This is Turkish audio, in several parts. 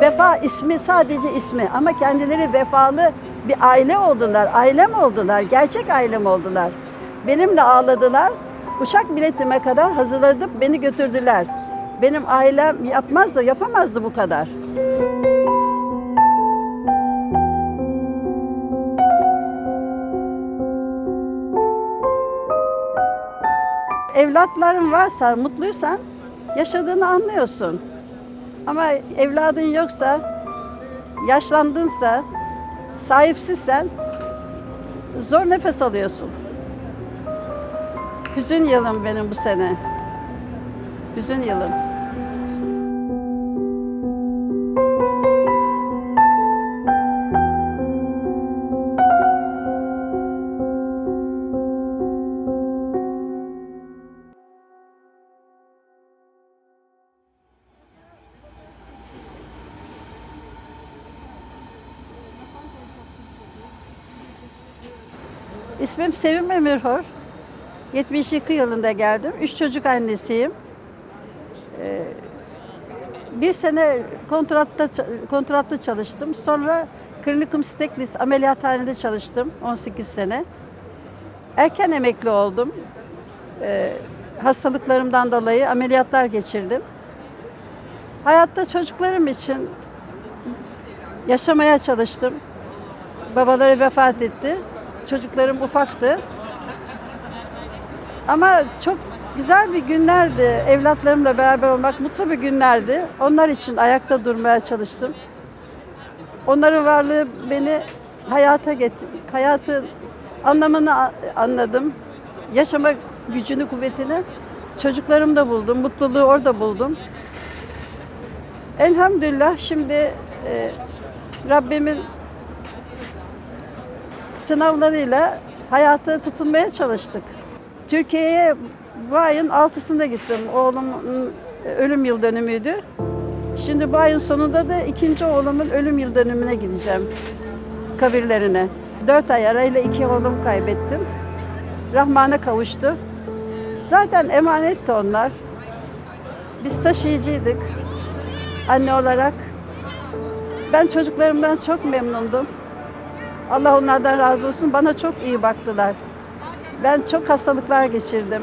Vefa ismi sadece ismi ama kendileri vefalı bir aile oldular. Ailem oldular. Gerçek ailem oldular. Benimle ağladılar. Uçak biletime kadar hazırladıp beni götürdüler. Benim ailem yapmazdı, yapamazdı bu kadar. Evlatların varsa, mutluysan yaşadığını anlıyorsun. Ama evladın yoksa, yaşlandınsa, sahipsizsen zor nefes alıyorsun. Hüzün yılım benim bu sene. Hüzün yılım. İsmim Sevim Emirhor. 72 yılında geldim. Üç çocuk annesiyim. Ee, bir sene kontratta kontratlı çalıştım. Sonra Klinikum Steklis ameliyathanede çalıştım 18 sene. Erken emekli oldum. Ee, hastalıklarımdan dolayı ameliyatlar geçirdim. Hayatta çocuklarım için yaşamaya çalıştım. Babaları vefat etti. Çocuklarım ufaktı. Ama çok güzel bir günlerdi. Evlatlarımla beraber olmak mutlu bir günlerdi. Onlar için ayakta durmaya çalıştım. Onların varlığı beni hayata getir, hayatın anlamını anladım. Yaşama gücünü, kuvvetini çocuklarımda buldum. Mutluluğu orada buldum. Elhamdülillah şimdi e, Rabbimin sınavlarıyla hayata tutunmaya çalıştık. Türkiye'ye bu ayın altısında gittim. Oğlumun ölüm yıl dönümüydü. Şimdi bu ayın sonunda da ikinci oğlumun ölüm yıl dönümüne gideceğim. Kabirlerine. Dört ay arayla iki oğlum kaybettim. Rahman'a kavuştu. Zaten emanetti onlar. Biz taşıyıcıydık. Anne olarak. Ben çocuklarımdan çok memnundum. Allah onlardan razı olsun. Bana çok iyi baktılar. Ben çok hastalıklar geçirdim.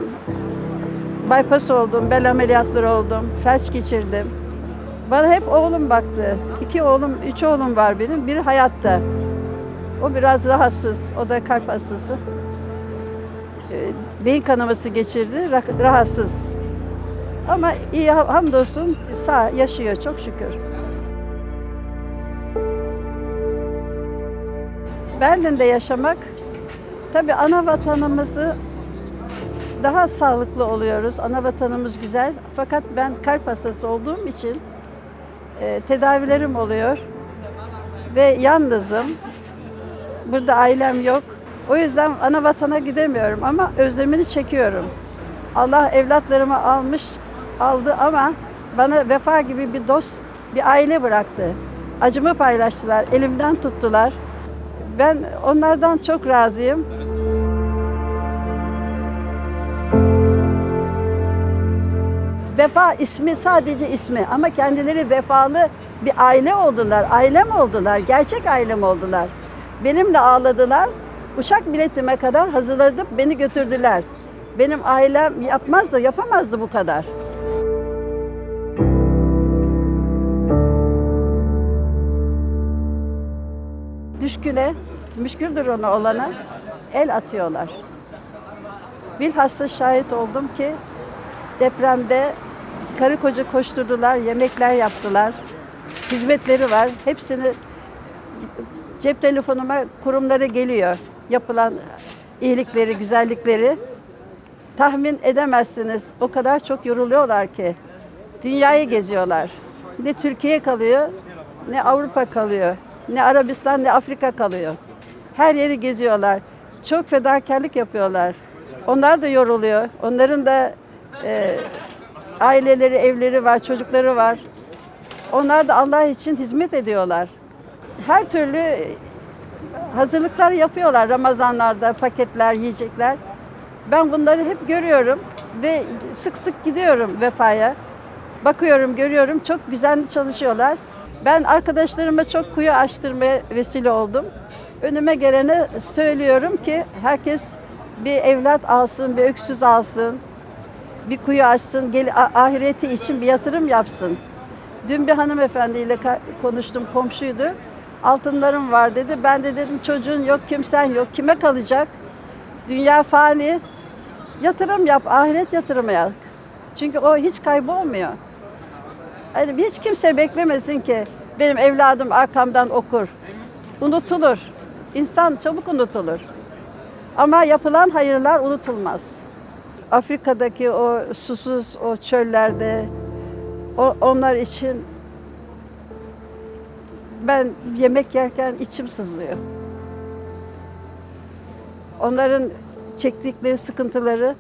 Bypass oldum, bel ameliyatları oldum, felç geçirdim. Bana hep oğlum baktı. İki oğlum, üç oğlum var benim. Biri hayatta. O biraz rahatsız. O da kalp hastası. Ee, Beyin kanaması geçirdi. ra- Rahatsız. Ama iyi hamdolsun sağ yaşıyor çok şükür. Berlin'de yaşamak tabii ana vatanımızı daha sağlıklı oluyoruz. Ana vatanımız güzel. Fakat ben kalp hastası olduğum için e, tedavilerim oluyor ve yalnızım. Burada ailem yok. O yüzden ana vatana gidemiyorum ama özlemini çekiyorum. Allah evlatlarımı almış, aldı ama bana vefa gibi bir dost, bir aile bıraktı. Acımı paylaştılar, elimden tuttular. Ben onlardan çok razıyım. Vefa ismi sadece ismi ama kendileri vefalı bir aile oldular, ailem oldular, gerçek ailem oldular. Benimle ağladılar. Uçak biletime kadar hazırladıp beni götürdüler. Benim ailem yapmazdı, yapamazdı bu kadar. Düşküne, müşküldür ona olana el atıyorlar. Bilhassa şahit oldum ki depremde karı koca koşturdular, yemekler yaptılar. Hizmetleri var. Hepsini cep telefonuma kurumları geliyor. Yapılan iyilikleri, güzellikleri tahmin edemezsiniz. O kadar çok yoruluyorlar ki. Dünyayı geziyorlar. Ne Türkiye kalıyor, ne Avrupa kalıyor, ne Arabistan, ne Afrika kalıyor. Her yeri geziyorlar. Çok fedakarlık yapıyorlar. Onlar da yoruluyor. Onların da e, aileleri, evleri var, çocukları var. Onlar da Allah için hizmet ediyorlar. Her türlü hazırlıklar yapıyorlar Ramazanlarda, paketler, yiyecekler. Ben bunları hep görüyorum ve sık sık gidiyorum vefaya. Bakıyorum, görüyorum. Çok güzel çalışıyorlar. Ben arkadaşlarıma çok kuyu açtırmaya vesile oldum. Önüme gelene söylüyorum ki herkes bir evlat alsın, bir öksüz alsın, bir kuyu açsın, gel, ahireti için bir yatırım yapsın. Dün bir hanımefendiyle konuştum, komşuydu. Altınlarım var dedi. Ben de dedim çocuğun yok, kimsen yok. Kime kalacak? Dünya fani. Yatırım yap, ahiret yatırımı yap. Çünkü o hiç kaybolmuyor. Hiç kimse beklemesin ki benim evladım arkamdan okur. Unutulur. İnsan çabuk unutulur. Ama yapılan hayırlar unutulmaz. Afrika'daki o susuz o çöllerde o, onlar için ben yemek yerken içim sızlıyor. Onların çektikleri sıkıntıları,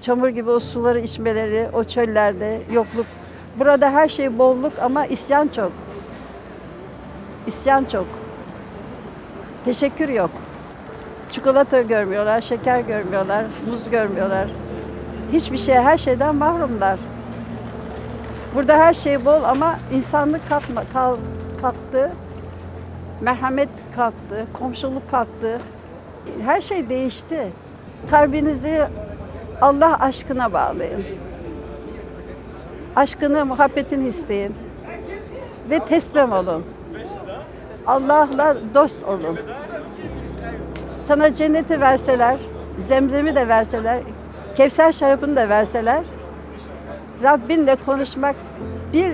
çamur gibi o suları içmeleri, o çöllerde yokluk. Burada her şey bolluk ama isyan çok. İsyan çok. Teşekkür yok. Çikolata görmüyorlar, şeker görmüyorlar, muz görmüyorlar. Hiçbir şey, her şeyden mahrumlar. Burada her şey bol ama insanlık kalkma, kal, kalktı. Merhamet kalktı, komşuluk kalktı. Her şey değişti. Kalbinizi Allah aşkına bağlayın. Aşkını, muhabbetini isteyin. Ve teslim olun. Allah'la dost olun. Sana cenneti verseler, zemzemi de verseler, Kevser şarabını da verseler, Rabbinle konuşmak, bir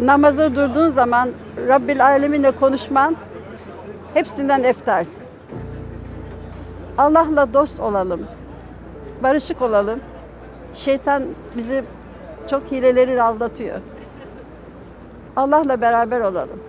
namaza durduğun zaman Rabbil Aleminle konuşman hepsinden eftal. Allah'la dost olalım, barışık olalım. Şeytan bizi çok hileleri aldatıyor. Allah'la beraber olalım.